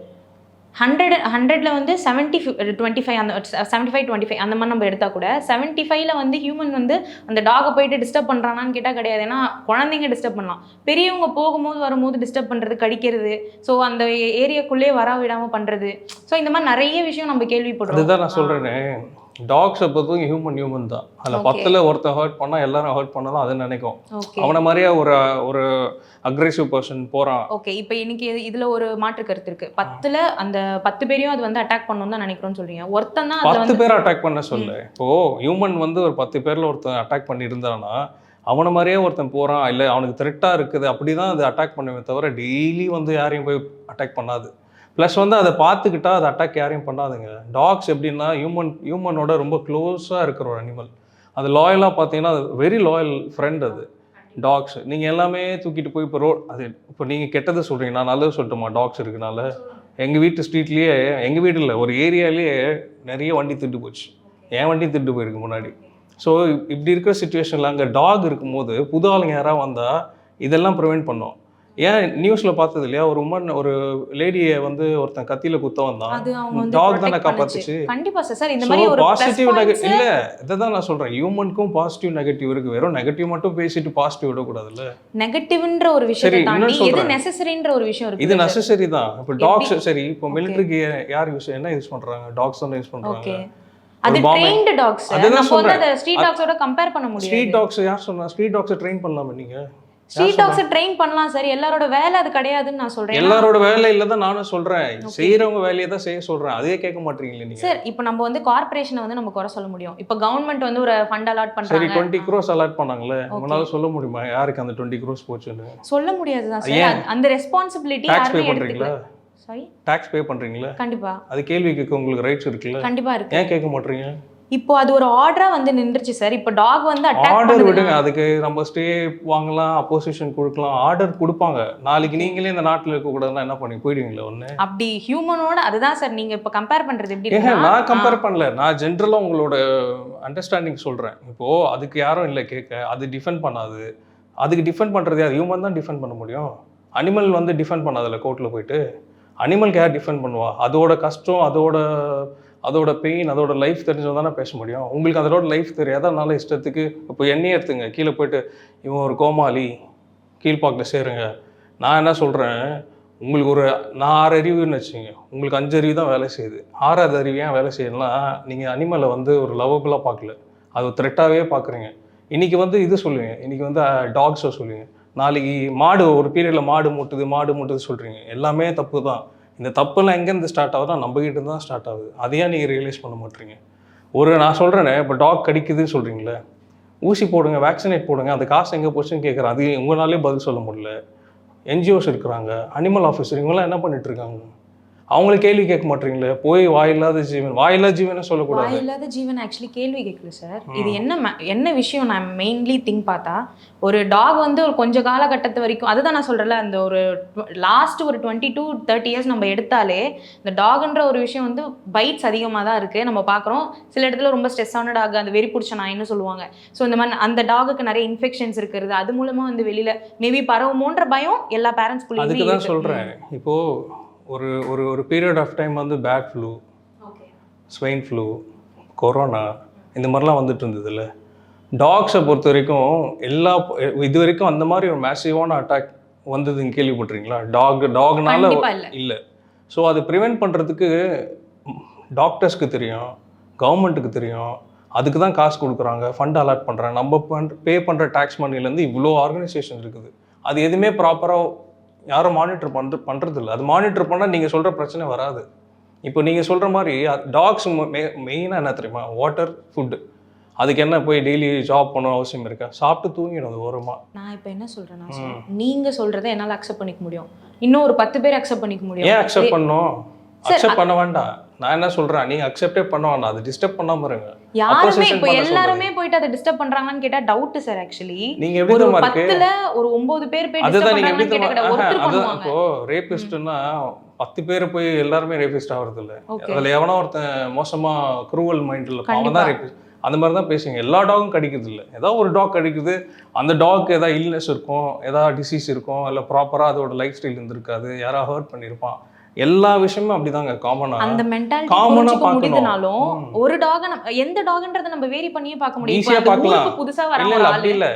ஹண்ட்ரட் ஹண்ட்ரட்ல வந்து செவன்ட்டி டுவெண்ட்டி ஃபைவ் அந்த செவன்ட்டி ஃபைவ் டுவெண்ட்டி ஃபைவ் அந்த மாதிரி நம்ம எடுத்தால் கூட செவன்ட்டி ஃபைவ்ல வந்து ஹியூமன் வந்து அந்த டாகை போயிட்டு டிஸ்டர்ப் பண்ணுறானான்னு கேட்டால் கிடையாது. ஏன்னா குழந்தைங்க டிஸ்டர்ப் பண்ணலாம். பெரியவங்க போகும்போது வரும்போது டிஸ்டர்ப் பண்ணுறது கடிக்கிறது. ஸோ அந்த ஏரியாக்குள்ளேயே வர விடாமல் பண்ணுறது ஸோ இந்த மாதிரி நிறைய விஷயம் நம்ம கேள்விப்படுறோம். அதுதான் நான் சொல்கிறேன் டாக்ஸை பொறுத்தவரைக்கும் ஹியூமன் ஹியூமன் தான். அதில். பத்தில் ஒருத்தன் ஹர்ட் பண்ணால் எல்லாரும் ஹர்ட் பண்ணாலும் அதை நினைக்கும். அவனை மாதிரியே ஒரு ஒரு அக்ரெசிவ் பர்சன் போகிறான் ஓகே இப்போ இன்னைக்கு இது- இதுல ஒரு மாற்று கருத்து இருக்கு. பத்துல அந்த பத்து பேரையும் அது வந்து அட்டாக் பண்ணணும் தான் நினைக்கிறோம்னு சொல்றீங்க. ஒருத்தன் தான் பத்து பேர் அட்டாக் பண்ண சொல்ல. இப்போ ஹியூமன் வந்து ஒரு பத்து பேர்ல ஒருத்தன் அட்டாக் பண்ணி இருந்தானா அவனை மாதிரியே ஒருத்தன் போறான். இல்லை அவனுக்கு த்ரெட்டாக இருக்குது. அப்படி தான் அது அட்டாக் பண்ணுமே தவிர டெய்லி வந்து யாரையும் போய் அட்டாக் பண்ணாது. ப்ளஸ் வந்து அதை பார்த்துக்கிட்டா அதை அட்டாக் யாரையும் பண்ணாதுங்க. டாக்ஸ் எப்படின்னா ஹியூமன் ஹியூமனோட ரொம்ப க்ளோஸாக இருக்கிற ஒரு அனிமல் அது லாயலாக பார்த்தீங்கன்னா அது வெரி லாயல் ஃப்ரெண்ட் அது. டாக்ஸ் நீங்கள் எல்லாமே தூக்கிட்டு போய் இப்போ ரோட் அது இப்போ நீங்கள் கெட்டது சொல்கிறீங்க நான் நல்லது சொல்லட்டுமா? டாக்ஸ் இருக்கனால. எங்கள் வீட்டு ஸ்ட்ரீட்லேயே எங்கள் வீடு இல்லை ஒரு ஏரியாலேயே நிறைய வண்டி திட்டு போச்சு. என் வண்டி திட்டு போயிருக்கு முன்னாடி. ஸோ இப்படி இருக்கிற சுச்சுவேஷனில் அங்கே டாக் இருக்கும்போது புது ஆளுங்க யாராவது வந்தால் இதெல்லாம் ப்ரிவெண்ட் பண்ணோம். ஏன் நியூஸில் பார்த்தது இல்லையா ஒரு உமன் ஒரு லேடியை வந்து ஒருத்தன் கத்தியில் குத்த வந்தான். டாக் தானே. காப்பாத்துச்சு. கண்டிப்பா சார் இந்த மாதிரி ஒரு பாசிட்டிவ் நெகட்டிவ் இல்லை இதை தான் நான் சொல்கிறேன் ஹியூமனுக்கும் பாசிட்டிவ் நெகட்டிவ் இருக்குது வெறும் நெகட்டிவ் மட்டும் பேசிட்டு பாசிட்டிவ் விடக்கூடாதுல்ல? நெகட்டிவ்ன்ற ஒரு இன்னும் தாண்டி சொல்றேன். நெசசரின்ற ஒரு விஷயம் இருக்கு இது நெசசரி தான். இப்போ டாக்ஸ்? சரி இப்போ. மிலிட்டரிக்கு யார் யூஸ் என்ன யூஸ் பண்ணுறாங்க டாக்ஸ் தானே யூஸ் ஓகே பண்ணுறாங்க அது ட்ரெயின்டு டாக்ஸ் நம்ம வந்து சொல்றேன். ஸ்ட்ரீட் டாக்ஸோட கம்பேர் பண்ண முடியாது. ஸ்ட்ரீட் டாக்ஸ் யார் சொன்னா ஸ்ட்ரீட் டாக்ஸை ட்ரெயின் பண்ணலாமா நீங்கள் ஸ்ட்ரீட் டாக்ஸை ட்ரெயின் பண்ணலாம் சார். எல்லாரோட வேலை அது கிடையாதுன்னு நான் சொல்றேன். எல்லாரோட வேலை இல்லை தான் நானும் சொல்றேன். செய்யறவங்க வேலையை தான் செய்ய சொல்றேன். அதே கேட்க மாட்டீங்களே நீங்க. சார் இப்போ நம்ம வந்து கார்ப்பரேஷனை வந்து நம்ம குறை சொல்ல முடியும். இப்போ கவர்மெண்ட் வந்து ஒரு ஃபண்ட் அலாட் சரி பண்றாங்க. டுவெண்ட்டி க்ரோஸ் அலாட் பண்ணாங்களே. Okay. உங்களால சொல்ல முடியுமா? யாருக்கு அந்த டுவெண்ட்டி க்ரோஸ் போச்சுன்னு? சொல்ல முடியாது தான்? சார். அந்த ரெஸ்பான்சிபிலிட்டி யாருமே எடுத்துக்கல. சாரி டாக்ஸ் பே பண்றீங்களா? கண்டிப்பா. அது கேள்வி கேட்க உங்களுக்கு ரைட்ஸ் இருக்குல்ல? கண்டிப்பா இருக்கு. ஏன் கேட்க மாட்டீங்க? இப்போ அது ஒரு ஆர்டரா வந்து நின்றுச்சு சார் இப்போ டாக் வந்து ஆர்டர் விடுங்க. அதுக்கு நம்ம ஸ்டே வாங்கலாம் அப்போசிஷன் கொடுக்கலாம். ஆர்டர் கொடுப்பாங்க. நாளைக்கு நீங்களே இந்த நாட்டில் இருக்கக்கூடாதுன்னா என்ன பண்ணி போயிடுவீங்களா ஒன்று அப்படி ஹியூமனோட அதுதான் சார் நீங்க இப்போ கம்பேர் பண்றது எப்படி நான் கம்பேர் பண்ணல. நான் ஜென்ரலாக உங்களோட அண்டர்ஸ்டாண்டிங் சொல்கிறேன் இப்போது அதுக்கு யாரும் இல்லை கேட்க. அது டிஃபெண்ட் பண்ணாது. அதுக்கு டிஃபெண்ட் பண்ணுறது யார்? ஹியூமன் தான் டிஃபெண்ட் பண்ண முடியும். அனிமல் வந்து டிஃபெண்ட் பண்ணாதுல்ல கோர்ட்டில் போயிட்டு. அனிமல்க்கு யார் டிஃபெண்ட் பண்ணுவா. அதோட கஷ்டம் அதோட அதோட பெயின் அதோட லைஃப் தெரிஞ்சவங்க தானே பேச முடியும். உங்களுக்கு அதோட லைஃப் தெரியாத? அதனால இஷ்டத்துக்கு இப்போ என்னையே எடுத்துங்க. கீழே போயிட்டு இவன் ஒரு கோமாளி. கீழ்பாக்கில் சேருங்க. நான் என்ன சொல்கிறேன் உங்களுக்கு ஒரு நான் ஆறு அறிவுன்னு வச்சுங்க உங்களுக்கு அஞ்சு அறிவு தான் வேலை செய்யுது. ஆறாவது அறிவு ஏன் வேலை செய்யணும்னா நீங்கள் அனிமலை வந்து ஒரு லவபுளாக பார்க்கல. அது ஒரு த்ரெட்டாகவே பார்க்குறீங்க. இன்றைக்கி வந்து இது சொல்லுவீங்க இன்றைக்கி வந்து டாக்ஸை சொல்லுவீங்க நாளைக்கு மாடு ஒரு பீரியடில் மாடு மூட்டுது மாடு மூட்டுது சொல்கிறீங்க எல்லாமே தப்பு தான். இந்த தப்புலாம் எங்கேருந்து ஸ்டார்ட் ஆகுதுன்னா நம்மகிட்ட தான் ஸ்டார்ட் ஆகுது. அதையே நீங்கள் ரியலைஸ் பண்ண மாட்டீங்க. ஒரு நான் சொல்கிறேனே இப்போ டாக் கடிக்குதுன்னு சொல்கிறீங்களே ஊசி போடுங்க வேக்சினேட் போடுங்க அந்த காசு எங்கே போச்சுன்னு கேட்குறேன் அது உங்களாலே பதில் சொல்ல முடியல. என்ஜிஓஸ் இருக்கிறாங்க அனிமல் ஆஃபீஸர் இவங்கெல்லாம் என்ன பண்ணிட்டுருக்காங்க அவங்கள கேள்வி கேட்க மாட்டீங்களே? போய் வாயில்லாத ஜீவன். வாயில்லாத ஜீவனை சொல்லக்கூடாது. வாயில்லாத ஜீவன் ஆக்சுவலி கேள்வி கேட்கல சார் இது என்ன என்ன விஷயம் நான் மெயின்லி திங்க் பார்த்தா ஒரு டாக் வந்து ஒரு கொஞ்ச காலகட்டத்து வரைக்கும் அதுதான் நான் சொல்கிறேன்ல அந்த ஒரு லாஸ்ட் ஒரு டுவெண்ட்டி டூ தேர்ட்டி இயர்ஸ் நம்ம எடுத்தாலே இந்த டாக்ன்ற ஒரு விஷயம் வந்து பைட்ஸ் அதிகமாக தான் இருக்குது நம்ம பார்க்குறோம் சில இடத்துல ரொம்ப ஸ்ட்ரெஸ்ஸான டாக் அந்த வெறி பிடிச்ச நாயின்னு சொல்லுவாங்க. ஸோ இந்த மாதிரி அந்த டாகுக்கு நிறைய இன்ஃபெக்ஷன்ஸ் இருக்கிறது அது மூலமாக வந்து வெளியில் மேபி பரவுமோன்ற பயம் எல்லா அதுக்கு பேரண்ட்ஸ்குள்ளேயுமே தான் சொல்கிறேன் இப்போது ஒரு ஒரு ஒரு பீரியட் ஆஃப் டைம் வந்து bird flu swine flu corona இந்த மாதிரிலாம் வந்துட்டு இருந்ததுல்ல டாக்ஸை பொறுத்த வரைக்கும் எல்லா இது வரைக்கும் அந்த மாதிரி ஒரு மேசிவான அட்டாக் வந்ததுன்னு கேள்விப்பட்டிருக்கீங்களா? டாக் டாக்னால இல்ல. ஸோ அது ப்ரிவென்ட் பண்ணுறதுக்கு டாக்டர்ஸ்க்கு தெரியும் கவர்மெண்ட்டுக்கு தெரியும். அதுக்கு தான் காசு கொடுக்குறாங்க ஃபண்ட் அலாட் பண்ணுறாங்க நம்ம பண் பே பண்ணுற டேக்ஸ் மணிலேருந்து இவ்வளோ ஆர்கனைசேஷன் இருக்குது. அது எதுவுமே ப்ராப்பராக யாரும் மானிட்டர் பண்ணுற பண்ணுறது இல்லை அது மானிட்டர் பண்ணால் நீங்கள் சொல்கிற பிரச்சனை வராது. இப்போ நீங்கள் சொல்கிற மாதிரி டாக்ஸ் மெயினாக என்ன தெரியுமா? வாட்டர் ஃபுட்டு அதுக்கு என்ன போய் டெய்லி ஜாப் பண்ணணும் அவசியம் இருக்கா? சாப்பிட்டு தூங்கிடும் அது ஓரமாக நான் இப்போ என்ன சொல்றேன்னா சார் நீங்க சொல்றதை என்னால அக்செப்ட் பண்ணிக்க முடியும். இன்னும் ஒரு பத்து பேர் அக்செப்ட் பண்ணிக்க முடியும். ஏன் அக்செப்ட் பண்ணணும்? Sir, அக்செப்ட் பண்ண வேண்டாம். நான் என்ன சொல்கிறேன் நீங்கள் அக்செப்டே பண்ண வேண்டாம் அது டிஸ்டர்ப் பண்ணாமல் இருங்க. யாருமே இப்போ எல்லாருமே போயிட்டு அதை டிஸ்டர்ப் பண்றாங்கன்னு கேட்டா டவுட் சார் ஆக்சுவலி நீங்கள் எப்படி ஒரு இருக்கு பத்துல ஒரு ஒன்பது பேர் போய் அதுதான் நீங்க எப்படி அதுதான் இப்போ ரேபிஸ்ட்னா பத்து பேர் போய் எல்லாருமே ரேபிஸ்ட் ஆகிறது இல்ல. அதுல எவனோ ஒருத்தன் மோசமா குரூவல் மைண்ட்ல அவன். தான் ரேபிஸ்ட் அந்த மாதிரி தான் பேசுங்க எல்லா டாகும் கடிக்குது இல்லை ஏதாவது ஒரு டாக் கடிக்குது. அந்த டாக் ஏதாவது இல்னஸ் இருக்கும் ஏதாவது டிசீஸ் இருக்கும் இல்லை ப்ராப்பராக அதோட லைஃப் ஸ்டைல் இருந்திருக்காது. யாராவது ஹர்ட் பண்ணியிருப்பான். எல்லா விஷயமும் அப்படிதாங்க காமனா அந்த மென்டாலிட்டி புரிஞ்சுக்க. முடியுதுனாலும். ஒரு டாக எந்த டாக்ன்றத நம்ம வேரி பண்ணியே பார்க்க முடியும். ஈஸியா பார்க்கலாம். புதுசா வர இல்ல அப்படி இல்ல.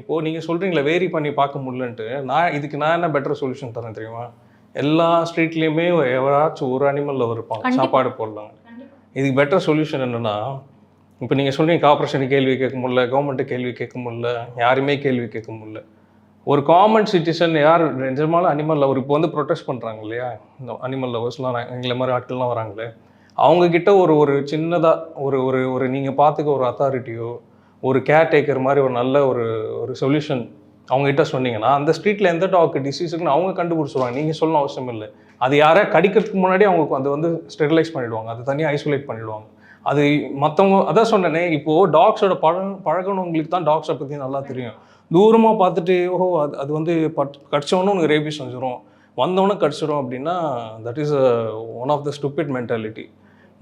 இப்போ நீங்க சொல்றீங்களா வேரி பண்ணி பார்க்க முடியலன்ட்டு. நான் இதுக்கு நான் என்ன பெட்டர் சொல்யூஷன் தரேன் தெரியுமா? எல்லா ஸ்ட்ரீட்லயுமே எவராச்சும் ஒரு அனிமல் இருப்பாங்க. சாப்பாடு போடலாம் இதுக்கு பெட்டர் சொல்யூஷன் என்னன்னா இப்போ நீங்க சொல்றீங்க கார்பரேஷன் கேள்வி கேட்க முடியல கவர்மெண்ட்டு கேள்வி கேட்க முடியல யாருமே கேள்வி கேட்க முடியல. ஒரு காமன் சிட்டிசன் யார்? நிஜமான அனிமல் லவர் இப்போ வந்து ப்ரொடெஸ்ட் பண்ணுறாங்க இல்லையா? இந்த அனிமல் லவர்ஸ்லாம் எங்களை மாதிரி ஆட்கள்லாம் வராங்களே. அவங்கக்கிட்ட ஒரு ஒரு சின்னதாக ஒரு ஒரு ஒரு நீங்கள் பார்த்துக்க ஒரு அத்தாரிட்டியோ ஒரு கேர் டேக்கர் மாதிரி ஒரு நல்ல ஒரு ஒரு சொல்யூஷன் அவங்ககிட்ட சொன்னீங்கன்னா அந்த ஸ்ட்ரீட்டில் எந்த டாக் டிசீஸுக்குன்னு அவங்க கண்டுபிடிச்சிருவாங்க. நீங்கள் சொல்லணும் அவசியம் இல்லை. அது யாரை கடிக்கிறதுக்கு முன்னாடி அவங்க அதை வந்து ஸ்டெரிலைஸ் பண்ணிடுவாங்க. அது தனியாக ஐசோலேட் பண்ணிவிடுவாங்க அது மற்றவங்க அதான் சொன்னேனே இப்போது டாக்ஸோட பழ பழகணவங்களுக்கு தான் டாக்ஸை பற்றி நல்லா தெரியும். தூரமாக பார்த்துட்டு ஓஹோ அது அது வந்து பட் கடிச்சவொன்னே உனக்கு ரேபிஸ் வந்துடும் வந்தவொன்னே கடிச்சிடும் அப்படின்னா that is one of the stupid mentality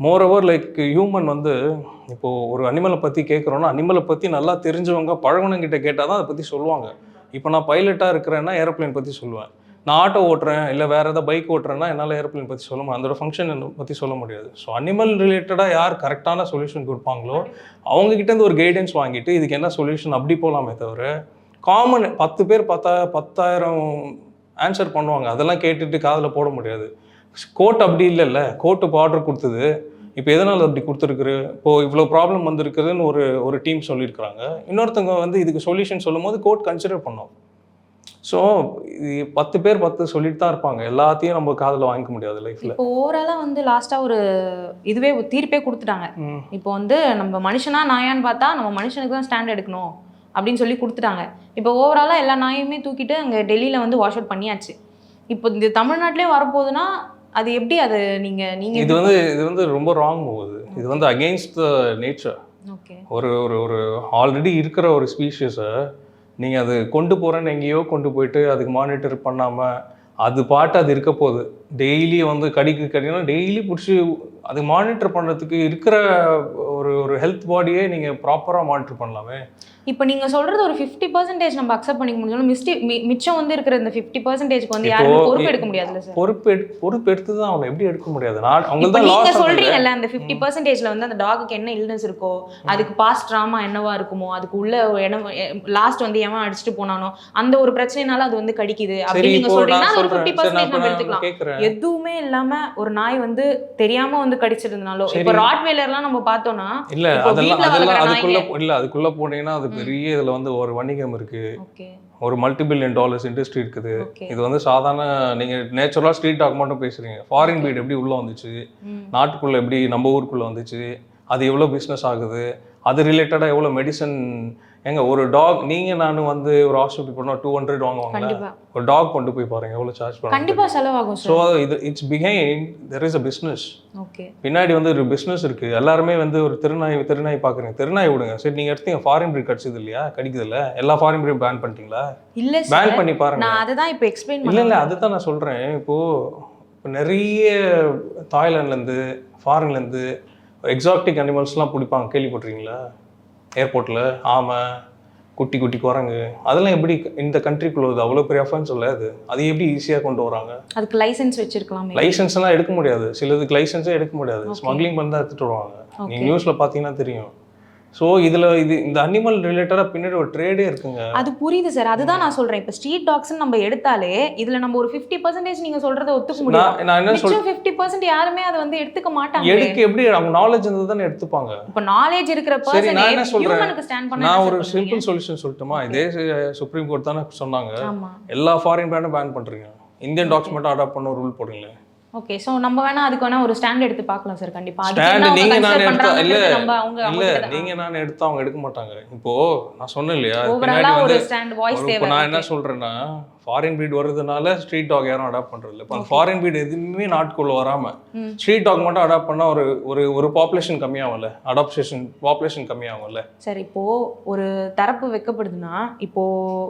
moreover like human வந்து இப்போது ஒரு அனிமலை பற்றி கேட்குறோன்னா அனிமலை பற்றி நல்லா தெரிஞ்சவங்க பழகுனங்கிட்ட கேட்டால் தான் அதை பற்றி சொல்லுவாங்க. இப்போ நான் பைலட்டாக இருக்கிறேன்னா ஏரோப்ளேன் பற்றி சொல்லுவேன். நான் ஆட்டோ ஓட்டுறேன் இல்லை வேறு ஏதாவது பைக் ஓட்டுறேன்னா என்னால் ஏரோப்ளைன் பற்றி சொல்ல முடியும் அதோட ஃபங்க்ஷன் பற்றி சொல்ல முடியாது. ஸோ அனிமல் ரிலேட்டடாக யார் கரெக்டான சொல்யூஷன் கொடுப்பாங்களோ அவங்கக்கிட்டேருந்து ஒரு கைடன்ஸ் வாங்கிட்டு இதுக்கு என்ன சொல்யூஷன் அப்படி போகலாமே தவிர காமன் பத்து பேர் பத்தா பத்தாயிரம் ஆன்சர் பண்ணுவாங்க. அதெல்லாம் கேட்டுட்டு காதில் போட முடியாது. கோர்ட் அப்படி இல்லைல்ல. கோர்ட்டு இப்போ ஆர்டர் கொடுத்தது. இப்போ எதனால் அப்படி கொடுத்துருக்குரு இப்போது இவ்வளோ ப்ராப்ளம் வந்திருக்குதுன்னு ஒரு ஒரு டீம் சொல்லியிருக்கிறாங்க. இன்னொருத்தவங்க வந்து இதுக்கு சொல்யூஷன் சொல்லும் போது கோர்ட் கன்சிடர் பண்ணோம். ஸோ இது பத்து பேர் பத்து சொல்லிட்டு தான் இருப்பாங்க. எல்லாத்தையும் நம்ம காதில் வாங்கிக்க முடியாது லைஃப்பில் இப்போ ஓவராலாக வந்து லாஸ்ட்டாக ஒரு இதுவே தீர்ப்பே கொடுத்துட்டாங்க. இப்போ வந்து நம்ம மனுஷனா நாயான்னு பார்த்தா நம்ம மனுஷனுக்கு தான் ஸ்டாண்ட் எடுக்கணும். அப்படின்னு சொல்லி கொடுத்துட்டாங்க. இப்போ ஓவராலாக எல்லா நாயுமே தூக்கிட்டு அங்கே டெல்லியில் வந்து வாஷ் அவுட் பண்ணியாச்சு. இப்போ இந்த தமிழ்நாட்டிலே வரப்போகுதுன்னா அது எப்படி அது நீங்கள் நீங்கள் இது வந்து இது வந்து ரொம்ப ராங் போகுது இது வந்து அகெயின்ஸ்ட் த நேச்சர் ஒரு ஒரு ஒரு ஆல்ரெடி இருக்கிற ஒரு ஸ்பீஷஸை நீங்கள் அது கொண்டு போகிறேன்னு எங்கேயோ கொண்டு போயிட்டு அதுக்கு மானிட்டர் பண்ணாமல் அது பாட்டு அது இருக்க போகுது. டெய்லி வந்து கடிக்கு கடினா டெய்லி பிடிச்சி அது மானிட்டர் பண்ணுறதுக்கு இருக்கிற ஒரு ஒரு ஹெல்த் பாடியே நீங்கள் ப்ராப்பராக மானிட்டர் பண்ணலாமே. இப்போ நீங்கள் சொல்கிறது ஒரு ஃபிஃப்டி பர்சன்டேஜ் நம்ம அக்செப்ட் பண்ணிக்க முடியும். மிஸ்டி மிச்சம் வந்து இருக்கிற இந்த ஃபிஃப்டி பர்சன்டேஜ்க்கு வந்து யாருமே பொறுப்பு எடுக்க முடியாதுல்ல சார் பொறுப்பு எடு பொறுப்பு எடுத்து தான் அவனை எப்படி எடுக்க முடியாது? நான் அவங்க தான் நீங்க லாஸ் சொல்றீங்கல்ல அந்த ஃபிஃப்டி பர்சன்டேஜ்ல வந்து அந்த டாகுக்கு என்ன இல்னஸ் இருக்கோ அதுக்கு பாஸ்ட் ட்ராமா என்னவா இருக்குமோ அதுக்கு உள்ள லாஸ்ட் வந்து எவன் அடிச்சுட்டு போனானோ அந்த ஒரு பிரச்சனைனால அது வந்து கடிக்குது. சரி அப்படி நீங்க இப்போ சொல்றீங்கன்னா நான் அது ஒரு ஃபிஃப்டி பர்சன்டேஜ் நம்ம எடுத்துக்கலாம். எதுவுமே இல்லாம ஒரு நாய் வந்து தெரியாம வந்து கடிச்சிருந்தனாலோ? சரி. இப்போ ராட்வேலர்லாம் நம்ம பார்த்தோம்னா இல்ல அதெல்லாம் அதுக்குள்ள. இல்ல அதுக்குள்ள போனீங்கன்னா அது பெரிய இதுல வந்து ஒரு வணிகம் இருக்கு. ஒரு மல்டி பில்லியன் டாலர்ஸ் இண்டஸ்ட்ரி இருக்குது இது வந்து சாதாரண நீங்க நேச்சுரலா ஸ்ட்ரீட் டாக் மட்டும் பேசுறீங்க. ஃபாரின் பீட் எப்படி உள்ள வந்துச்சு? நாட்டுக்குள்ள எப்படி நம்ம ஊருக்குள்ள வந்துச்சு? அது எவ்வளோ பிஸ்னஸ் ஆகுது? அது ரிலேட்டடாக எவ்வளோ மெடிசன் ஏங்க ஒரு டாக் நீங்க நானும் வந்து ஒரு ஹாஸ்பிட்டல் போனால் டூ ஹண்ட்ரட் வாங்குவாங்க ஒரு டாக் கொண்டு போய் பாருங்க எவ்வளோ சார்ஜ் பண்ணுறாங்க கண்டிப்பா செலவாகும் ஸோ இது it's behind there is a business okay பின்னாடி வந்து ஒரு பிஸ்னஸ் இருக்கு. எல்லாருமே வந்து ஒரு திருநாய் திருநாய் பார்க்குறீங்க திருநாய் விடுங்க. சரி நீங்க எடுத்தீங்க ஃபாரின் பிரீட் கடிச்சது இல்லையா? கடிக்குது இல்ல எல்லா ஃபாரின் பிரீட் பேன் பண்ணிட்டீங்களா? இல்ல பேன் பண்ணி பாருங்க. நான் அதை தான் இப்போ எக்ஸ்பிளைன் இல்ல இல்ல அதுதான் நான் சொல்றேன். இப்போ இப்போ நிறைய தாய்லாந்துல இருந்து ஃபாரின்ல இருந்து எக்ஸாக்டிக் அனிமல்ஸ்லாம் பிடிப்பாங்க. கேள்விப்பட்டிருக்கீங்களா? ஏர்போர்ட்ல ஆமை குட்டி குட்டி குரங்கு அதெல்லாம் எப்படி இந்த கண்ட்ரிக்குள்ள வருது? அவ்வளோ பெரிய அஃபென்ஸ் இல்லை அது. அது எப்படி ஈஸியாக கொண்டு வராங்க? அதுக்கு லைசென்ஸ் வச்சிருக்கலாமே. லைசன்ஸ் எல்லாம் எடுக்க முடியாது. சிலதுக்கு லைசன்ஸே எடுக்க முடியாது. ஸ்மக்லிங் பண்ணி தான் எடுத்துட்டு வருவாங்க. Okay. நீங்க நியூஸ்ல பாத்தீங்கன்னா தெரியும். ஸோ இதுல இது இந்த அனிமல் ரிலேட்டடா பின்னாடி ஒரு ட்ரேடே இருக்குங்க. அது புரியுது சார் அதுதான் நான் சொல்றேன். இப்போ ஸ்ட்ரீட் டாக்ஸ் நம்ம எடுத்தாலே இதுல நம்ம ஒரு 50% பர்சன்டேஜ் நீங்க சொல்றத ஒத்துக்க முடியும். நான் என்ன சொல் மிச்சம் ஃபிஃப்டி பர்சன்ட் யாருமே அதை வந்து எடுத்துக்க மாட்டாங்க எடுக்க எப்படி அவங்க நாலேஜ் இருந்தது தானே எடுத்துப்பாங்க. இப்போ நாலேஜ் இருக்கிற சரி, நான் என்ன பண்ண நான் ஒரு சிம்பிள்? சொல்யூஷன் சொல்லட்டுமா? இதே சுப்ரீம் கோர்ட் தானே சொன்னாங்க. எல்லா ஃபாரின் பிராண்டும் பேன் பண்றீங்க. இந்தியன் டாக்ஸ் மட்டும் அடாப்ட் பண்ண ரூல் போடுங்களேன் ஓகே சோ நம்ம வேணா அதுக்கு வேணா ஒரு ஸ்டாண்ட் எடுத்து பார்க்கலாம் சார் கண்டிப்பா. ஸ்டாண்ட் நீங்க நான் எடுத்தா இல்ல இல்ல நீங்க நான் எடுத்தா அவங்க எடுக்க மாட்டாங்க. இப்போ நான் சொன்னேன் இல்லையா? ஒரு ஸ்டாண்ட் வாய்ஸ் தேவை நான் என்ன. சொல்றேன்னா ஃபாரின் breed வருதுனால ஸ்ட்ரீட் டாக் யாரும் அடாப்ட் பண்றது இல்லை இப்போ ஃபாரின் breed எதுவுமே நாட்டுக்குள்ள வராம ம். ஸ்ட்ரீட் டாக் மட்டும் அடாப்ட் பண்ணா ஒரு ஒரு ஒரு பாப்புலேஷன் கம்மியாகும்ல. அடாப்டேஷன் பாப்புலேஷன் கம்மியாகும்ல. சரி இப்போ ஒரு தரப்பு வைக்கப்படுதுன்னா இப்போ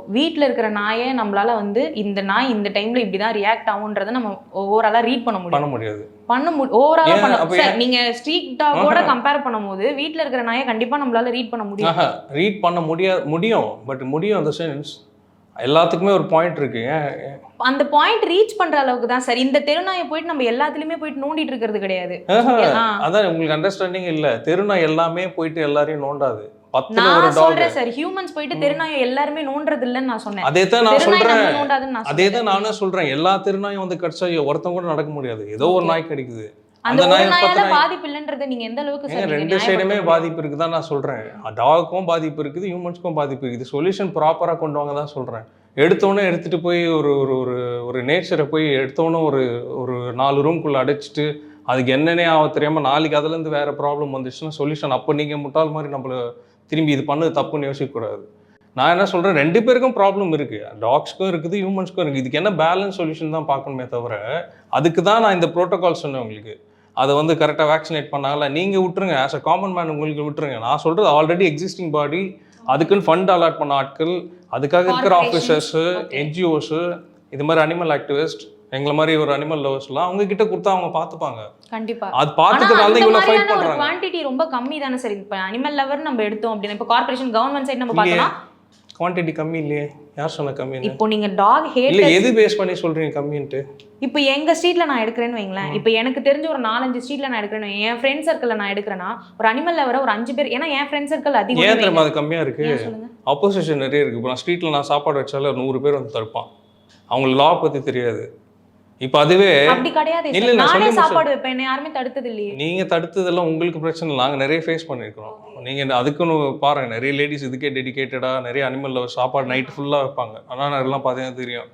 வீட்ல இருக்கிற நாயை நம்மளால வந்து இந்த நாய் இந்த டைம்ல இப்படிதான் ரியாக்ட் ஆகுன்றத நம்ம ஓவராலா ரீட் பண்ண முடியும். பண்ண முடியாது. பண்ண முடியும் ஓவராலா பண்ண சார்? நீங்க ஸ்ட்ரீட் டாகோட கம்பேர் பண்ணும்போது வீட்ல இருக்கிற நாயை கண்டிப்பா நம்மளால ரீட் பண்ண முடியும். ரீட் பண்ண முடியாது முடியும் பட் முடியும் அந்த சென்ஸ் எல்லாத்துக்குமே ஒரு பாயிண்ட் இருக்கு? அந்த பாயிண்ட் ரீச் பண்ற அளவுக்கு தான் சார். இந்த தெருநாயை போயிட்டு நம்ம எல்லாத்துலயுமே போயிட்டு நோண்டிட்டு இருக்கிறது கிடையாது. அதான் உங்களுக்கு அண்டர்ஸ்டாண்டிங் இல்ல. தெருநாய் எல்லாமே போயிட்டு எல்லாரையும் நோண்டாது. நான் சொல்றேன் சார். ஹியூமன்ஸ் போயிட்டு தெருநாயை எல்லாருமே இல்லைன்னு நான் சொன்னேன். அதே தான் நான் சொல்றேன். அதே. தான் நானும் சொல்றேன். எல்லா தெருநாயும் வந்து கடிச்சா ஒருத்தன் கூட நடக்க முடியாது. ஏதோ ஒரு. நாய் கிடைக்குது. அந்த ஒரு நாயால நாய் பாதிப்பு இல்லைன்றதை நீங்க எந்த அளவுக்கு ரெண்டு சைடுமே பாதிப்பு. இருக்குதான் நான் சொல்றேன். டாகுக்கும் பாதிப்பு இருக்குது ஹியூமன்ஸ்க்கும் பாதிப்பு இருக்குது. சொல்யூஷன் ப்ராப்பரா கொண்டு வாங்க தான் சொல்றேன். எடுத்தோன்னே எடுத்துட்டு போய் ஒரு ஒரு ஒரு ஒரு நேச்சரை போய் எடுத்தோன்னே ஒரு ஒரு நாலு ரூம்குள்ள அடைச்சிட்டு அதுக்கு என்னன்னே ஆக தெரியாம நாளைக்கு அதுல இருந்து வேற ப்ராப்ளம் வந்துச்சுன்னா சொல்யூஷன் அப்போ நீங்க முட்டாள் மாதிரி நம்மள திரும்பி இது பண்ணது தப்புன்னு யோசிக்கக்கூடாது நான் என்ன சொல்றேன் ரெண்டு பேருக்கும் ப்ராப்ளம் இருக்கு. டாக்ஸ்க்கும் இருக்குது ஹியூமன்ஸ்க்கும் இருக்குது இதுக்கு என்ன பேலன்ஸ் சொல்யூஷன் தான் பார்க்கணுமே தவிர அதுக்கு தான் நான் இந்த ப்ரோட்டோகால் சொன்னேன் உங்களுக்கு. அதை வந்து கரெக்டாக வேக்சினேட் பண்ணாங்கல்ல நீங்கள் விட்டுருங்க. ஆஸ் அ காமன் மேன் உங்களுக்கு விட்டுருங்க. நான் சொல்கிறது ஆல்ரெடி எக்ஸிஸ்டிங் பாடி அதுக்குன்னு ஃபண்ட் அலாட் பண்ண ஆட்கள் அதுக்காக இருக்கிற ஆஃபீஸர்ஸு. என்ஜிஓஸு இது மாதிரி அனிமல் ஆக்டிவிஸ்ட் எங்களை மாதிரி ஒரு அனிமல் லவர்ஸ்லாம் அவங்க கிட்ட கொடுத்தா அவங்க பார்த்துப்பாங்க. கண்டிப்பா. அது ஆனா பார்த்துக்கிறதால அந்த தான் இவ்வளோ ஃபைட் பண்ணுறாங்க குவாண்டிட்டி ரொம்ப கம்மி தானே சார் இப்போ அனிமல் லவர் நம்ம எடுத்தோம் அப்படின்னா இப்போ கார்பரேஷன் கவர்மெண்ட் சைடு நம்ம பார்த்தோம்னா குவான்டிட்டி கம்மி இல்லையே. யார் சொன்ன கம்மின்னு? இப்போ நீங்க டாக் இல்லை ஹேட் எது பேஸ் பண்ணி சொல்கிறீங்க கம்மின்ட்டு? இப்போ எங்க ஸ்ட்ரீட்ல நான் எடுக்கிறேன்னு வைங்களேன். இப்போ எனக்கு தெரிஞ்ச ஒரு நாலஞ்சு ஸ்ட்ரீட்ல நான் எடுக்கிறேன்னு வைங்க. என் ஃப்ரெண்ட் சர்க்கிள்ல நான் எடுக்கிறேன்னா ஒரு அனிமல் லவரை ஒரு அஞ்சு பேர் ஏன்னா என் ஃப்ரெண்ட் சர்க்கிள் ஏன் அதிகம் தெரியுமா அது ஏன் சொல்லுங்க? ஆப்போசிஷன் நிறைய இருக்குது இப்போ நான் ஸ்ட்ரீட்டில் நான் சாப்பாடு வச்சாலே நூறு பேர் வந்து தடுப்பான். அவங்களுக்கு லா பற்றி தெரியாது. இப்போ அதுவே அப்படி கிடையாது இல்ல, நானே. சாப்பாடு வைப்பேன் யாருமே தடுத்தது இல்லையே. நீங்கள் தடுத்ததெல்லாம் உங்களுக்கு பிரச்சனை இல்லை. நாங்கள் நிறைய ஃபேஸ் பண்ணியிருக்கிறோம் நீங்கள் அதுக்குன்னு பாருங்க நிறைய லேடிஸ் இதுக்கே டெடிகேட்டடாக நிறைய அனிமல் லவர் சாப்பாடு நைட் ஃபுல்லாக வைப்பாங்க. ஆனால் எல்லாம் பார்த்தீங்கன்னா தெரியும்.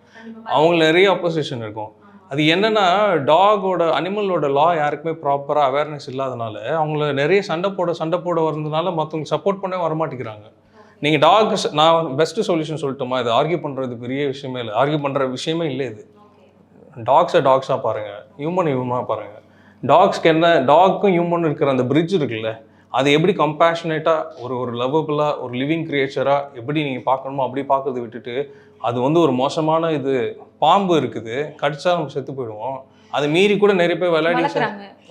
அவங்களுக்கு நிறைய ஆப்போசிஷன் இருக்கும். அது என்னன்னா டாகோட அனிமலோட லா யாருக்குமே ப்ராப்பராக அவேர்னஸ் இல்லாதனால அவங்கள நிறைய சண்டை போட சண்டை போட வரதுனால மற்றவங்க சப்போர்ட் பண்ணவே வரமாட்டேங்கிறாங்க. நீங்கள் டாக் நான் பெஸ்ட் சொல்யூஷன் சொல்லட்டுமா? இது ஆர்கியூ பண்ணுறது பெரிய விஷயமே இல்லை. ஆர்கியூ பண்ணுற விஷயமே இல்லை இது. டாக்ஸை டாக்ஸாக பாருங்கள் ஹியூமன் ஹியூமனாக பாருங்கள் டாக்ஸ்க்கு என்ன டாக்கும் ஹியூமன் இருக்கிற அந்த பிரிட்ஜ் இருக்குல்ல அது எப்படி கம்பேஷனேட்டாக ஒரு ஒரு லவ்வபுளாக ஒரு லிவிங் கிரியேச்சராக எப்படி நீங்கள் பார்க்கணுமோ அப்படி பார்க்கறத விட்டுட்டு அது வந்து ஒரு மோசமான இது பாம்பு இருக்குது கடிச்சா நம்ம செத்து போயிடுவோம். அது மீறி கூட நிறைய பேர் விளையாடி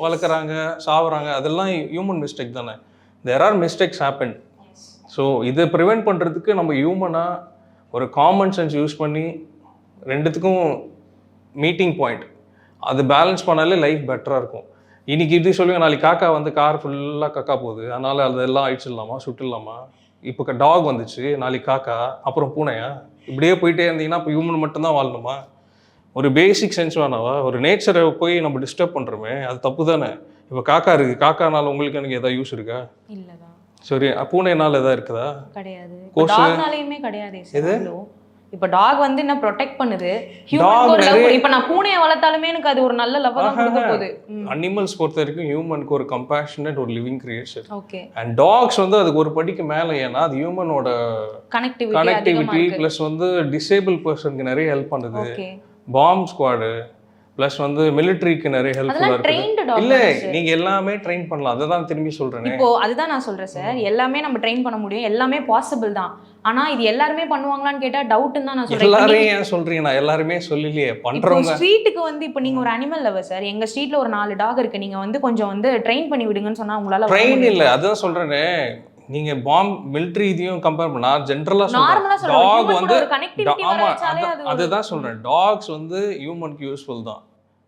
வளர்க்குறாங்க. சாவுறாங்க. அதெல்லாம் ஹியூமன் மிஸ்டேக் தானே. There are mistakes happen so இதை ப்ரிவெண்ட் பண்ணுறதுக்கு நம்ம ஹியூமனாக ஒரு காமன் சென்ஸ் யூஸ் பண்ணி ரெண்டுத்துக்கும் மீட்டிங் பாயிண்ட் அது பேலன்ஸ் பண்ணாலே லைஃப் பெட்டராக இருக்கும். இன்னைக்கு இது சொல்லுங்க நாளைக்கு காக்கா வந்து கார் ஃபுல்லாக காக்கா போகுது. அதனால அதெல்லாம் அழிச்சிடலாமா சுட்டுடலாமா இப்போ டாக் வந்துச்சு நாளைக்கு காக்கா அப்புறம் பூனையா? இப்படியே போயிட்டே இருந்தீங்கன்னா இப்போ ஹியூமன் மட்டும்தான் வாழணுமா? ஒரு பேசிக் சென்ஸ் வேணாவா? ஒரு நேச்சரை போய் நம்ம டிஸ்டர்ப் பண்ணுறோமே அது தப்பு தானே? இப்போ காக்கா இருக்குது காக்கானால உங்களுக்கு எனக்கு எதாவது யூஸ் இருக்கா? இல்லதான். சரி பூனைனால எதாவது இருக்குதா? கிடையாது. கிடையாது எது? இப்போ டாக் வந்து என்ன ப்ரொடெக்ட் பண்ணுது? இப்போ நான் பூனையை வளர்த்தாலுமே எனக்கு அது ஒரு நல்ல லவ் போகுது. அனிமல்ஸ் பொறுத்த வரைக்கும் ஹியூமனுக்கு ஒரு கம்பேஷனட் ஒரு living creation okay and dogs வந்து அதுக்கு ஒரு படிக்கு மேலே ஏன்னா அது ஹியூமனோட கனெக்டிவிட்டி கனெக்டிவிட்டி ப்ளஸ் வந்து டிசேபிள் பர்சனுக்கு நிறைய ஹெல்ப் பண்ணுது. பாம்ப் ஸ்குவாடு ப்ளஸ் வந்து மிலிட்ரிக்கு நிறைய இருக்குது. டாக் இல்லை நீங்கள் எல்லாமே ட்ரெயின் பண்ணலாம். அதை தான் திரும்பி சொல்கிறேனே இப்போ அதுதான் நான் சொல்றேன் சார் எல்லாமே நம்ம ட்ரெயின் பண்ண முடியும். எல்லாமே பாசிபிள் தான். ஆனா இது எல்லாருமே பண்ணுவாங்களான்னு கேட்டா டவுட்னு தான் நான் சொல்றேன். நீங்க- ஏன் சொல்றீங்க? நான் எல்லாருமே சொல்லலையே. பண்றவங்க. ஸ்ட்ரீட்டுக்கு வந்து இப்போ நீங்க ஒரு அனிமல் லவர் சார் எங்க ஸ்ட்ரீட்ல ஒரு நாலு டாக் இருக்கு. நீங்க வந்து கொஞ்சம் வந்து ட்ரெயின் பண்ணி விடுங்கன்னு சொன்னா உங்களால ட்ரெயின்? இல்ல. அதான் சொல்றேனே. நீங்க பாம் மிலிட்ரி இதையும் கம்பேர் பண்ண ஜென்ரலா சொல்றேன். சொல்றேன். டாக் வந்து ஆமா அதுதான் சொல்றேன். டாக்ஸ் வந்து ஹியூமனுக்கு யூஸ்ஃபுல் தான்.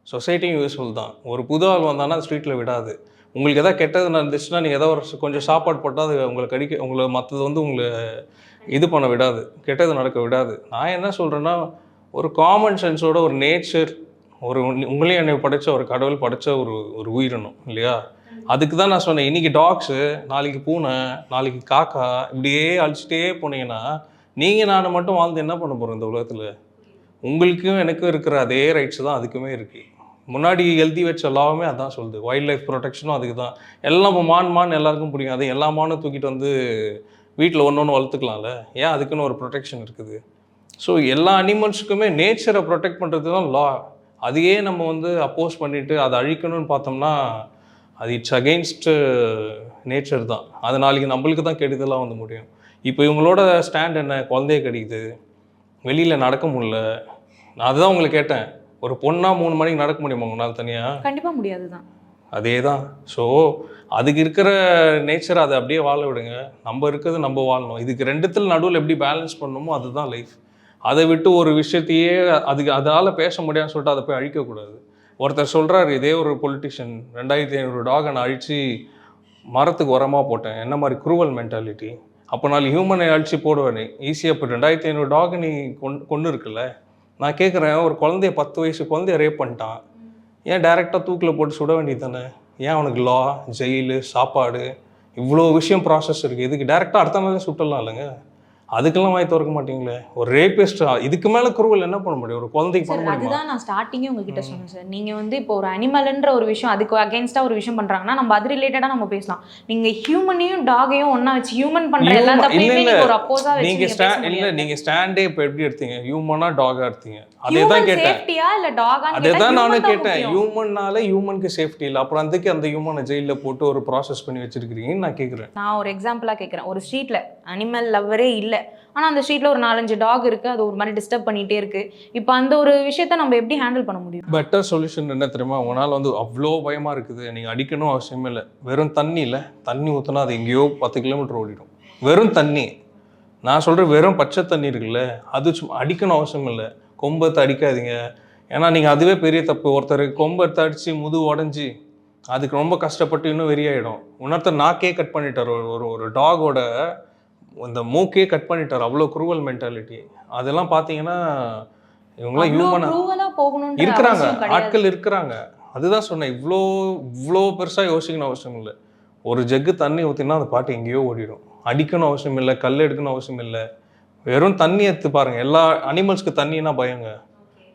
சொசைட்டியும் யூஸ்ஃபுல் தான். ஒரு புது ஆள் வந்தானா ஸ்ட்ரீட்டில் விடாது. உங்களுக்கு எதாவது கெட்டது நடந்துச்சுன்னா நீங்கள் ஏதாவது ஒரு கொஞ்சம் சாப்பாடு போட்டால் அது உங்களை கடிக்க உங்களை மற்றது வந்து உங்களை இது பண்ண விடாது. கெட்டது நடக்க விடாது. நான் என்ன சொல்கிறேன்னா ஒரு காமன் சென்ஸோட ஒரு நேச்சர் ஒரு உங்களையும் என்னை படைச்ச ஒரு கடவுள் படைச்ச ஒரு ஒரு உயிரினம் இல்லையா? அதுக்கு தான் நான் சொன்னேன் இன்னைக்கு டாக்ஸு நாளைக்கு பூனை நாளைக்கு காக்கா இப்படியே அழிச்சிட்டே போனீங்கன்னா நீங்கள் நான் மட்டும் வாழ்ந்து என்ன பண்ண போகிறோம் இந்த உலகத்தில்? உங்களுக்கும் எனக்கும் இருக்கிற அதே ரைட்ஸ் தான் அதுக்குமே இருக்குது முன்னாடி எழுதி வச்ச எல்லாமே அதான் சொல்லுது. வைல்ட் லைஃப் ப்ரொடெக்ஷனும் அதுக்கு தான். எல்லாம் இப்போ மான் மான் எல்லாருக்கும் பிடிக்கும் அது எல்லா மானும் தூக்கிட்டு வந்து வீட்டில் ஒன்று ஒன்று வளர்த்துக்கலாம்ல? ஏன் அதுக்குன்னு ஒரு ப்ரொடெக்ஷன் இருக்குது? ஸோ எல்லா அனிமல்ஸுக்குமே நேச்சரை ப்ரொடெக்ட் பண்ணுறது தான் லா அதையே நம்ம வந்து அப்போஸ் பண்ணிவிட்டு அதை அழிக்கணும்னு பார்த்தோம்னா அது இட்ஸ் அகெயின்ஸ்டு நேச்சர் தான். அது நாளைக்கு நம்மளுக்கு தான் கெடுதலாக வந்து முடியும். இப்போ இவங்களோட ஸ்டாண்ட் என்ன? குழந்தைய கிடைக்குது. வெளியில் நடக்க முடியல. நான் அதுதான் உங்களை கேட்டேன். ஒரு பொண்ணா மூணு மணிக்கு நடக்க முடியுமா உங்களால் தனியாக கண்டிப்பா முடியாது தான். அதே தான் ஸோ அதுக்கு இருக்கிற நேச்சர் அதை அப்படியே வாழ விடுங்க. நம்ம இருக்கிறது நம்ம வாழணும். இதுக்கு ரெண்டுத்தில் நடுவில் எப்படி பேலன்ஸ் பண்ணணுமோ அதுதான் லைஃப் அதை விட்டு ஒரு விஷயத்தையே அதுக்கு அதால் பேச முடியாதுன்னு சொல்லிட்டு அதை போய் அழிக்கக்கூடாது ஒருத்தர் சொல்கிறாரு இதே ஒரு பொலிட்டிஷியன் ரெண்டாயிரத்தி ஐநூறு டாகை நான் அழித்து மரத்துக்கு உரமாக போட்டேன். என்ன மாதிரி குரூவல் மென்டாலிட்டி அப்போ நான் ஹியூமனை அழிச்சு போடுவேன். ஈஸியாக இப்போ ரெண்டாயிரத்தி ஐநூறு டாக் நீ கொண்டு கொண்டு இருக்குல்ல நான் கேட்குறேன் ஒரு குழந்தைய பத்து வயசு குழந்தைய ரேப் பண்ணிட்டான். ஏன் டேரெக்டாக தூக்கில் போட்டு சுட வேண்டியது தானே ஏன் அவனுக்கு லா ஜெயிலு சாப்பாடு? இவ்வளோ விஷயம் ப்ராசஸ் இருக்குது இதுக்கு டேரெக்டாக அடுத்த நாளே சுட்டலாம் இல்லைங்க? அதுக்கெல்லாம் வாய் திறக்க மாட்டீங்களே? ஒரு ரேபிஸ்ட் இதுக்கு மேலே குருவல் என்ன பண்ண முடியும்? ஒரு குழந்தைக்கு பண்ண சார் முடியுமா? அதுதான் நான் ஸ்டார்டிங்கே உங்ககிட்ட சொன்னேன் சார். நீங்க வந்து இப்போ ஒரு அனிமல்ன்ற ஒரு விஷயம் அதுக்கு அகேன்ஸ்டா ஒரு விஷயம் பண்றாங்கன்னா நம்ம அது ரிலேட்டடா நம்ம பேசலாம். நீங்க ஹியூமனையும் டாகையும் ஒண்ணா வச்சு ஹியூமன் பண்ற எல்லா தப்பையுமே ஒரு அப்போஸா வச்சு நீங்க நீங்க ஸ்டா பேச இல்ல நீங்க ஸ்டாண்டே இப்போ எப்படி எடுத்தீங்க? ஹியூமனா டாகா எடுத்தீங்க? அதே தான் கேட்டேன். அதே தான் நானும் கேட்டேன். ஹியூமன்னால ஹியூமனுக்கு சேஃப்டி இல்லை. அப்புறம் அதுக்கு அந்த ஹியூமனை ஜெயிலில் போட்டு ஒரு ப்ராசஸ் பண்ணி வச்சிருக்கிறீங்கன்னு நான் கேட்குறேன் நான் ஒரு எக்ஸாம்பிளா கேட்குறேன் ஒரு ஸ்ட்ரீட்ல அனிமல் லவ்வரே இல்ல. ஆனா அந்த ஸ்ட்ரீட்ல ஒரு நாலஞ்சு டாக் இருக்கு. அது ஒரு மாதிரி டிஸ்டர்ப் பண்ணிட்டே இருக்கு. இப்போ அந்த ஒரு விஷயத்த நம்ம எப்படி ஹேண்டில் பண்ண முடியும்? பெட்டர் சொல்யூஷன் என்ன தெரியுமா? உங்களால் வந்து அவ்வளோ பயமாக இருக்குது. நீங்கள் அடிக்கணும் அவசியமே இல்லை. வெறும் தண்ணி இல்லை. தண்ணி ஊற்றினா அது எங்கேயோ பத்து கிலோமீட்டர் ஓடிடும். வெறும் தண்ணி. நான் சொல்கிறேன் வெறும் பச்சை தண்ணி இருக்குல்ல. அது சும்மா அடிக்கணும் அவசியம் இல்லை. கொம்பத்தை அடிக்காதீங்க. ஏன்னா நீங்கள் அதுவே பெரிய தப்பு. ஒருத்தர் கொம்பத்தை அடித்து முது உடஞ்சி அதுக்கு ரொம்ப கஷ்டப்பட்டு இன்னும் வெறியாயிடும். இன்னொருத்தர் நாக்கே கட் பண்ணிட்டார். ஒரு ஒரு டாகோட இந்த மூக்கே கட் பண்ணிட்டார். அவ்வளோ குரூவல் மென்டாலிட்டி அதெல்லாம் பார்த்தீங்கன்னா இவங்களாம் ஹியூமனாக இருக்கிறாங்க. ஆட்கள் இருக்கிறாங்க. அதுதான் சொன்னேன். இவ்வளோ இவ்வளோ பெருசாக யோசிக்கணும் அவசியம் இல்லை. ஒரு ஜக்கு தண்ணி ஊற்றினா அந்த பாட்டு எங்கேயோ ஓடிடும். அடிக்கணும் அவசியம் இல்லை. கல் எடுக்கணும் அவசியம் இல்லை. வெறும் தண்ணி எடுத்து பாருங்க. எல்லா அனிமல்ஸ்க்கு தண்ணினா பயங்க.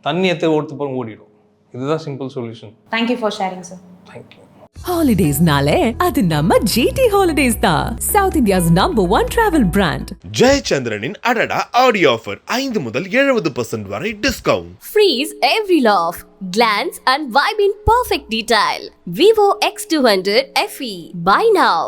தண்ணி எடுத்து ஓடுத்து பாருங்க ஓடிடும் இதுதான் simple solution you for sharing sir thank you ஹாலிடேஸ்னாலே அது நம்ம ஜிடி ஹாலிடேஸ் தான். South India's number one travel brand ஜெயச்சந்திரனின் அடடா ஆடியோ ஆஃபர் ஐந்து முதல் எழுபது பர்சன்ட் வரை discount Freeze every laugh, glance and vibe in perfect detail. Vivo X200 FE. Buy now.